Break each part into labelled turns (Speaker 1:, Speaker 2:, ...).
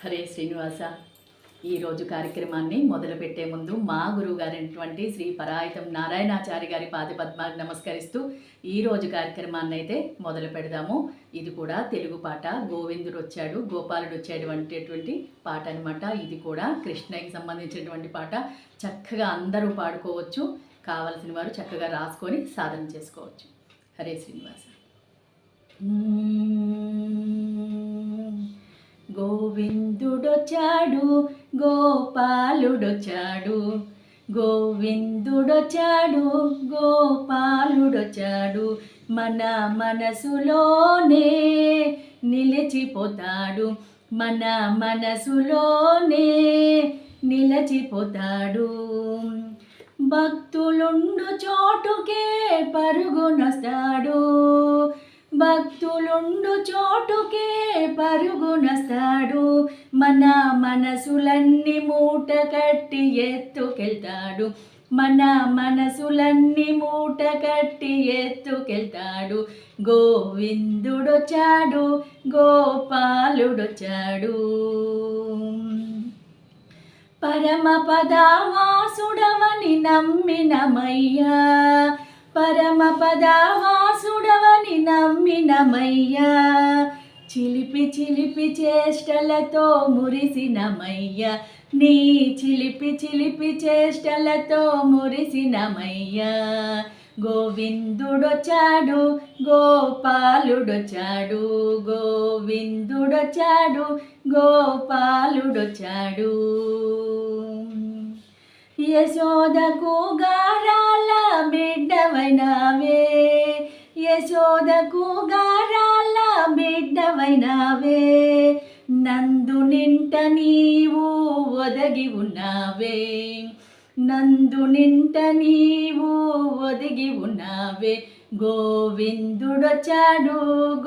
Speaker 1: హరే శ్రీనివాస. ఈరోజు కార్యక్రమాన్ని మొదలుపెట్టే ముందు మా గురువు గారైనటువంటి శ్రీ పరాయితం నారాయణాచారి గారి పాదపద్మాలకు నమస్కరిస్తూ ఈ రోజు కార్యక్రమాన్ని అయితే మొదలు పెడదాము. ఇది కూడా తెలుగు పాట. గోవిందుడు వచ్చాడు గోపాలుడు వచ్చాడు అనేటటువంటి పాట అనమాట ఇది కూడా కృష్ణకి సంబంధించినటువంటి పాట. చక్కగా అందరూ పాడుకోవచ్చు. కావలసిన వారు చక్కగా రాసుకొని సాధన చేసుకోవచ్చు. హరే శ్రీనివాస. గోపాలుడొచ్చాడు గోపాలుడొచ్చాడు. గోవిందుడొచ్చాడు గోపాలుడొచ్చాడు. మన మనసులోనే నిలిచిపోతాడు. మన మనసులోనే నిలచిపోతాడు. భక్తులుండు చోటుకే పరుగునొస్తాడు భక్తులుండు చోటుకే పరుగునస్తాడు. మన మనసులన్నీ మూట కట్టి ఎత్తుకెళ్తాడు. మన మనసులన్నీ మూట కట్టి ఎత్తుకెళ్తాడు. గోవిందుడొచ్చాడు గోపాలుడొచ్చాడు. పరమ పదావాసుడవని నమ్మినమయ్యా. పరమ పదావా నమ్మినమయ్యా. చిలిపి చిలిపి చేష్టలతో మురిసినమయ్యా. నీ చిలిపి చిలిపి చేష్టలతో మురిసినమయ్యా. గోవిందుడొచ్చాడు గోపాలుడొచ్చాడు గోవిందుడొచ్చాడు గోపాలుడొచ్చాడు. యశోదకు గారాల బిడ్డవైనావే. యశోదకు గారాల బిడ్డవైనావే. నందు నింట నీవు ఒదగి ఉన్నావే. నందు నింట నీవు ఒదిగి ఉన్నావే. గోవిందుడొచ్చాడు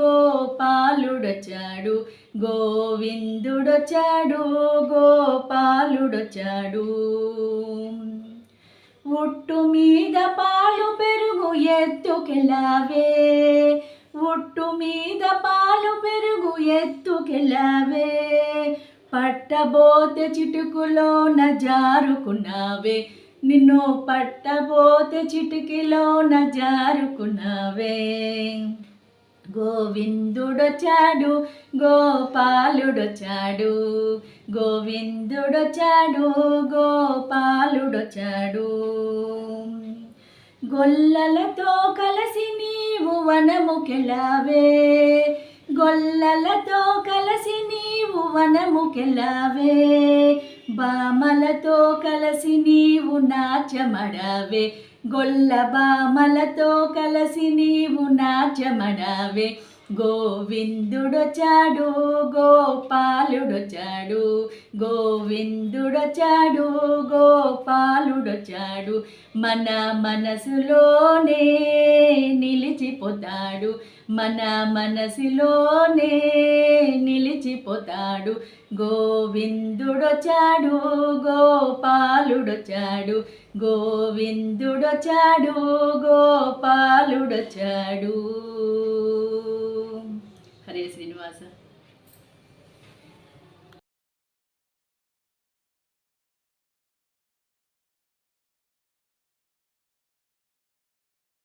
Speaker 1: గోపాలుడొచ్చాడు. గోవిందుడొచ్చాడు గోపాలుడొచ్చాడు. ఉట్టు మీద పాలు పెరుగు ఎత్తుకెళ్ళవే. ఉట్టు మీద పాలు పెరుగు ఎత్తుకెళ్ళవే. పట్టబోతే చిటుకులోన జారుకున్నావే. నిన్ను పట్టబోతే చిటికిలోన జారుకున్నావే. గోవిందుడొచ్చాడు గోపాలుడొచ్చాడు. గోవిందుడొచ్చాడు గోపాలుడొచ్చాడు. గొల్లలతో కలిసి నీవు వనముకెళ్ళావే. గొల్లలతో కలిసి నీవు వనముకెళ్ళావే. బామలతో కలసి నీవు నాచమడవే గొల్ల బామలతో కలసి నీవు నాచమడవే గోవిందుడొచ్చాడు గోపాలుడొచ్చాడు. గోవిందుడొచ్చాడు గోపాలుడొచ్చాడు. మన మనసులోనే నిలిచిపోతాడు. మన మనసులోనే నిలిచిపోతాడు. గోవిందుడొచ్చాడు గోపాలుడొచ్చాడు. గోవిందుడొచ్చాడు గోపాలుడొచ్చాడు. హరే శ్రీనివాస